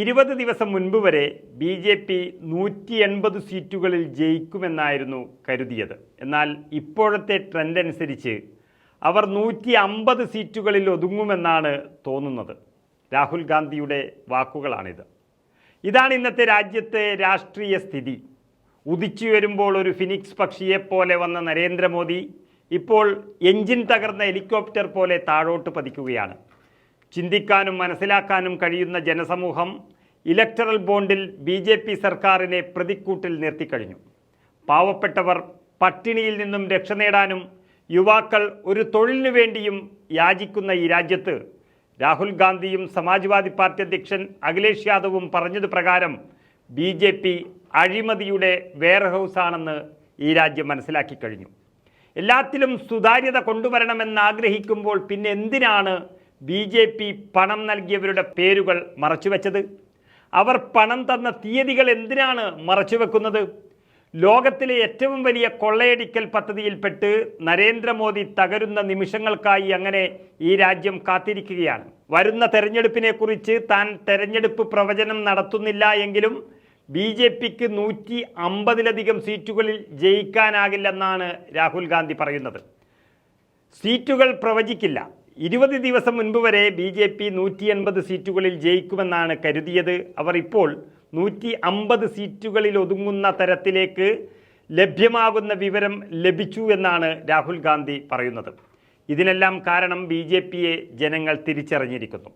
ഇരുപത് ദിവസം മുൻപ് വരെ ബി ജെ പി നൂറ്റി എൺപത് സീറ്റുകളിൽ ജയിക്കുമെന്നായിരുന്നു കരുതിയത്. എന്നാൽ ഇപ്പോഴത്തെ ട്രെൻഡ് അനുസരിച്ച് അവർ നൂറ്റി അമ്പത് സീറ്റുകളിൽ ഒതുങ്ങുമെന്നാണ് തോന്നുന്നത്. രാഹുൽ ഗാന്ധിയുടെ വാക്കുകളാണിത്. ഇതാണ് ഇന്നത്തെ രാജ്യത്തെ രാഷ്ട്രീയ സ്ഥിതി. ഉദിച്ചു വരുമ്പോൾ ഒരു ഫിനിക്സ് പക്ഷിയെപ്പോലെ വന്ന നരേന്ദ്രമോദി ഇപ്പോൾ എഞ്ചിൻ തകർന്ന ഹെലികോപ്റ്റർ പോലെ താഴോട്ട് പതിക്കുകയാണ്. ചിന്തിക്കാനും മനസ്സിലാക്കാനും കഴിയുന്ന ജനസമൂഹം ഇലക്ടറൽ ബോണ്ടിൽ ബി ജെ പി സർക്കാരിനെ പ്രതിക്കൂട്ടിൽ നിർത്തിക്കഴിഞ്ഞു. പാവപ്പെട്ടവർ പട്ടിണിയിൽ നിന്നും രക്ഷ നേടാനും യുവാക്കൾ ഒരു തൊഴിലിനു വേണ്ടിയും യാചിക്കുന്ന ഈ രാജ്യത്ത് രാഹുൽ ഗാന്ധിയും സമാജ്വാദി പാർട്ടി അധ്യക്ഷൻ അഖിലേഷ് യാദവും പറഞ്ഞത് പ്രകാരം ബി ജെ പി അഴിമതിയുടെ വെയർഹൗസാണെന്ന് ഈ രാജ്യം മനസ്സിലാക്കി കഴിഞ്ഞു. എല്ലാത്തിലും സുതാര്യത കൊണ്ടുവരണമെന്ന് ആഗ്രഹിക്കുമ്പോൾ പിന്നെ എന്തിനാണ് ബി ജെ പി പണം നൽകിയവരുടെ പേരുകൾ മറച്ചുവെച്ചത്. അവർ പണം തന്ന തീയതികൾ എന്തിനാണ് മറച്ചുവെക്കുന്നത്? ലോകത്തിലെ ഏറ്റവും വലിയ കൊള്ളയടിക്കൽ പദ്ധതിയിൽപ്പെട്ട് നരേന്ദ്രമോദി തകരുന്ന നിമിഷങ്ങൾക്കായി അങ്ങനെ ഈ രാജ്യം കാത്തിരിക്കുകയാണ്. വരുന്ന തെരഞ്ഞെടുപ്പിനെക്കുറിച്ച് താൻ തെരഞ്ഞെടുപ്പ് പ്രവചനം നടത്തുന്നില്ല എങ്കിലും ബി ജെ പിക്ക് നൂറ്റി അമ്പതിലധികം സീറ്റുകളിൽ ജയിക്കാനാകില്ലെന്നാണ് രാഹുൽ ഗാന്ധി പറയുന്നത്. സീറ്റുകൾ പ്രവചിക്കില്ല. ഇരുപത് ദിവസം മുൻപ് വരെ ബി ജെ പി നൂറ്റി എൺപത് സീറ്റുകളിൽ ജയിക്കുമെന്നാണ് കരുതിയത്. അവർ ഇപ്പോൾ നൂറ്റി അമ്പത് സീറ്റുകളിൽ ഒതുങ്ങുന്ന തരത്തിലേക്ക് ലഭ്യമാകുന്ന വിവരം ലഭിച്ചു എന്നാണ് രാഹുൽ ഗാന്ധി പറയുന്നത്. ഇതിനെല്ലാം കാരണം ബി ജെ പിയെ ജനങ്ങൾ തിരിച്ചറിഞ്ഞിരിക്കുന്നു.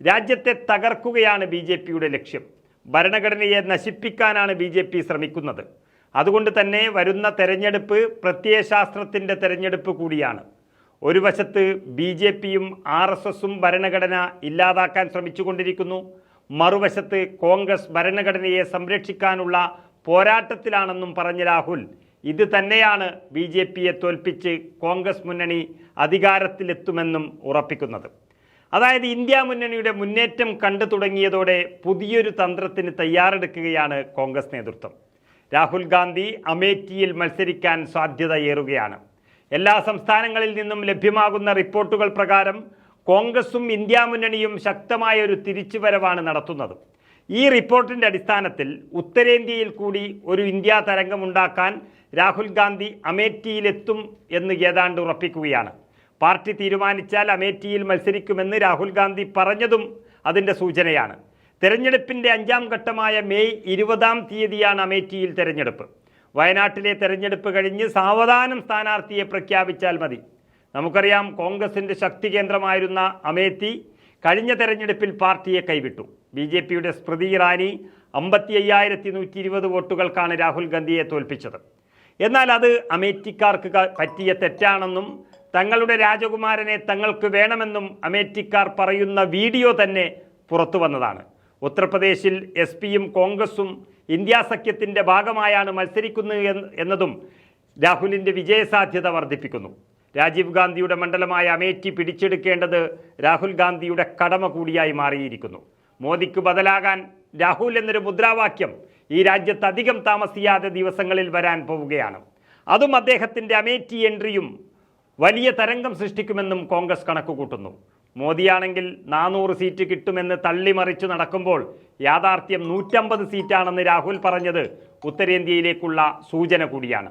രാജ്യത്തെ തകർക്കുകയാണ് ബി ജെ പിയുടെ ലക്ഷ്യം. ഭരണഘടനയെ നശിപ്പിക്കാനാണ് ബി ജെ പി ശ്രമിക്കുന്നത്. അതുകൊണ്ട് തന്നെ വരുന്ന തെരഞ്ഞെടുപ്പ് പ്രത്യയശാസ്ത്രത്തിന്റെ തെരഞ്ഞെടുപ്പ് കൂടിയാണ്. ഒരു വശത്ത് ബി ജെ പിയും ആർ എസ് എസും ഭരണഘടന ഇല്ലാതാക്കാൻ ശ്രമിച്ചുകൊണ്ടിരിക്കുന്നു. മറുവശത്ത് കോൺഗ്രസ് ഭരണഘടനയെ സംരക്ഷിക്കാനുള്ള പോരാട്ടത്തിലാണെന്നും പറഞ്ഞ രാഹുൽ ഇത് തന്നെയാണ് ബി ജെ പിയെ തോൽപ്പിച്ച് കോൺഗ്രസ് മുന്നണി അധികാരത്തിലെത്തുമെന്നും ഉറപ്പിക്കുന്നത്. അതായത് ഇന്ത്യ മുന്നണിയുടെ മുന്നേറ്റം കണ്ടു തുടങ്ങിയതോടെ പുതിയൊരു തന്ത്രത്തിന് തയ്യാറെടുക്കുകയാണ് കോൺഗ്രസ് നേതൃത്വം. രാഹുൽ ഗാന്ധി അമേഠിയിൽ മത്സരിക്കാൻ സാധ്യതയേറുകയാണ് എല്ലാ സംസ്ഥാനങ്ങളിൽ നിന്നും ലഭ്യമാകുന്ന റിപ്പോർട്ടുകൾ പ്രകാരം കോൺഗ്രസും ഇന്ത്യ മുന്നണിയും ശക്തമായ ഒരു തിരിച്ചുവരവാണ് നടത്തുന്നത്. ഈ റിപ്പോർട്ടിന്റെ അടിസ്ഥാനത്തിൽ ഉത്തരേന്ത്യയിൽ കൂടി ഒരു ഇന്ത്യ തരംഗമുണ്ടാക്കാൻ രാഹുൽ ഗാന്ധി അമേഠിയിലെത്തും എന്ന് ഏതാണ്ട് ഉറപ്പിക്കുകയാണ്. പാർട്ടി തീരുമാനിച്ചാൽ അമേഠിയിൽ മത്സരിക്കുമെന്ന് രാഹുൽ ഗാന്ധി പറഞ്ഞതും അതിന്റെ സൂചനയാണ്. തെരഞ്ഞെടുപ്പിന്റെ അഞ്ചാം ഘട്ടമായ മെയ് ഇരുപതാം തീയതിയാണ് അമേഠിയിൽ തെരഞ്ഞെടുപ്പ്. വയനാട്ടിലെ തെരഞ്ഞെടുപ്പ് കഴിഞ്ഞ് സാവധാനം സ്ഥാനാർത്ഥിയെ പ്രഖ്യാപിച്ചാൽ മതി. നമുക്കറിയാം കോൺഗ്രസിന്റെ ശക്തി കേന്ദ്രമായിരുന്ന അമേത്തി കഴിഞ്ഞ തെരഞ്ഞെടുപ്പിൽ പാർട്ടിയെ കൈവിട്ടു. ബി ജെ പിയുടെ സ്മൃതി ഇറാനി അമ്പത്തി അയ്യായിരത്തി നൂറ്റി ഇരുപത് വോട്ടുകൾക്കാണ് രാഹുൽ ഗാന്ധിയെ തോൽപ്പിച്ചത്. എന്നാൽ അത് അമേറ്റിക്കാർക്ക് പറ്റിയ തെറ്റാണെന്നും തങ്ങളുടെ രാജകുമാരനെ തങ്ങൾക്ക് വേണമെന്നും അമേറ്റിക്കാർ പറയുന്ന വീഡിയോ തന്നെ പുറത്തു വന്നതാണ്. ഉത്തർപ്രദേശിൽ എസ് പിയും കോൺഗ്രസും ഇന്ത്യാ സഖ്യത്തിന്റെ ഭാഗമായാണ് മത്സരിക്കുന്നത് എന്നതും രാഹുലിന്റെ വിജയസാധ്യത വർദ്ധിപ്പിക്കുന്നു. രാജീവ് ഗാന്ധിയുടെ മണ്ഡലമായ അമേറ്റി പിടിച്ചെടുക്കേണ്ടത് രാഹുൽ ഗാന്ധിയുടെ കടമ കൂടിയായി മാറിയിരിക്കുന്നു. മോദിക്ക് ബദലാകാൻ രാഹുൽ എന്നൊരു മുദ്രാവാക്യം ഈ രാജ്യത്ത് അധികം താമസിയാതെ ദിവസങ്ങളിൽ വരാൻ പോവുകയാണ്. അതും അദ്ദേഹത്തിന്റെ അമേറ്റി എൻട്രിയും വലിയ തരംഗം സൃഷ്ടിക്കുമെന്നും കോൺഗ്രസ് കണക്കുകൂട്ടുന്നു. മോദിയാണെങ്കിൽ നാനൂറ് സീറ്റ് കിട്ടുമെന്ന് തള്ളിമറിച്ചു നടക്കുമ്പോൾ യാഥാർത്ഥ്യം നൂറ്റമ്പത് സീറ്റാണെന്ന് രാഹുൽ പറഞ്ഞത് ഉത്തരേന്ത്യയിലേക്കുള്ള സൂചന കൂടിയാണ്.